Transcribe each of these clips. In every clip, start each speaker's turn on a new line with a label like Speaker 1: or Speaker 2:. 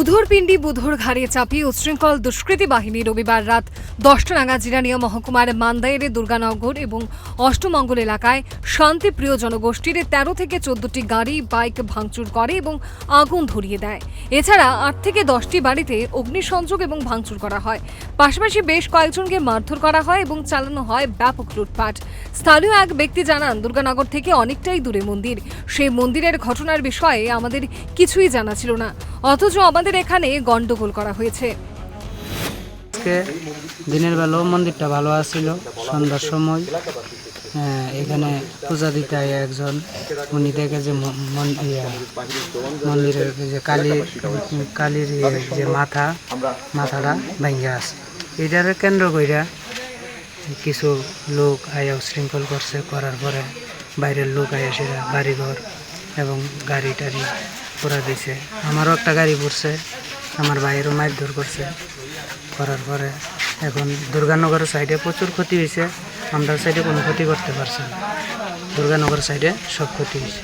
Speaker 1: উধরপিণ্ডি, বুধর ঘাড়ে চাপিয়ে উচ্ছৃঙ্খল দুষ্কৃতী বাহিনী রবিবার রাত দশটা নাগাদ জিরানিয়া মহকুমার মান্দাইয়ের দুর্গানগর এবং অষ্টমঙ্গল এলাকায় শান্তিপ্রিয় জনগোষ্ঠীর তেরো থেকে চোদ্দটি গাড়ি, বাইক ভাঙচুর করে এবং আগুন ধরিয়ে দেয়। এছাড়া আট থেকে দশটি বাড়িতে অগ্নিসংযোগ এবং ভাঙচুর করা হয়। পাশাপাশি বেশ কয়েকজনকে মারধর করা হয় এবং চালানো হয় ব্যাপক লুটপাট। স্থানীয় এক ব্যক্তি জানান, দুর্গানগর থেকে অনেকটাই দূরে মন্দির। সেই মন্দিরের ঘটনার বিষয়ে আমাদের কিছুই জানা ছিল না। অথচ আমাদের এখানে গন্ডগোল করা হয়েছে।
Speaker 2: আজকে দিনের বেলাও মন্দিরটা ভালো আছিল সন্ধ্যার সময় আহ, এখানে পূজা দিতে হয় একজন উনি দেখে যে মন্দিরের যে কালী কালীর যে মাথা মাথাটা ভেঙে আছে। এটার কেন্দ্র কইরা কিছু লোক আয়া শৃঙ্খল করছে করার পরে বাইরের লোক আয়া সেটা বাড়িঘর এবং গাড়ি টাড়ি পুরা দিছে। আমারও একটা গাড়ি পড়ছে, আমার ভাইয়েরও মারধর করছে। করার পরে এখন দুর্গানগরের সাইডে প্রচুর ক্ষতি হয়েছে, আমরা সাইডে কোনো ক্ষতি করতে পারছি না। দুর্গানগর সাইডে সব ক্ষতি হয়েছে।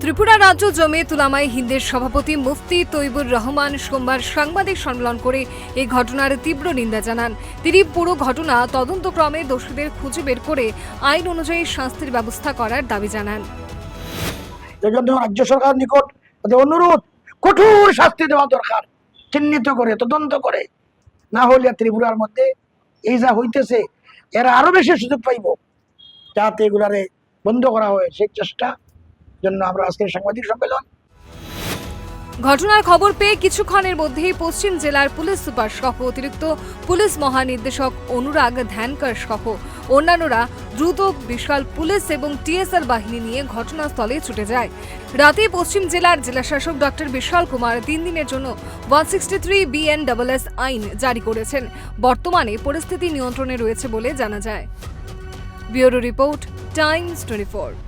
Speaker 1: ত্রিপুরা রাজ্য জমিয়ত তুলামাই হিন্দের সভাপতি মুফতি তৈবুর রহমান সোমবার সাংবাদিক সম্মেলন করে এই ঘটনার তীব্র নিন্দা জানান। তিনি পুরো ঘটনা তদন্তক্রমে দোষীদের খুঁজে বের করে আইন অনুযায়ী শাস্তির ব্যবস্থা করার দাবি জানান।
Speaker 3: এর জন্য রাজ্য সরকার নিকট অনুরোধ, কঠোর শাস্তি দেওয়া দরকার, চিহ্নিত করে, তদন্ত করে। না হলে ত্রিপুরার মধ্যে এই যা হইতেছে, এরা আরও বেশি সুযোগ পাইব। যাতে এগুলারে বন্ধ করা হয় সেই চেষ্টা জন্য আমরা আজকের সাংবাদিক সম্মেলন।
Speaker 1: ঘটনার খবর পেয়ে কিছুক্ষণের মধ্যেই পশ্চিম জেলার পুলিশ সুপার সহ অতিরিক্ত পুলিশ মহানির্দেশক অনুরাগ ধ্যানকর সহ অন্যান্যরা দ্রুত বিশাল পুলিশ এবং টিএসআর বাহিনী নিয়ে ঘটনাস্থলে ছুটে যায়। রাতে পশ্চিম জেলার জেলাশাসক ডক্টর বিশাল কুমার তিন দিনের জন্য ওয়ান সিক্সটি থ্রি আইন জারি করেছেন। বর্তমানে পরিস্থিতি নিয়ন্ত্রণে রয়েছে বলে জানা যায়। Bureau report, Times twenty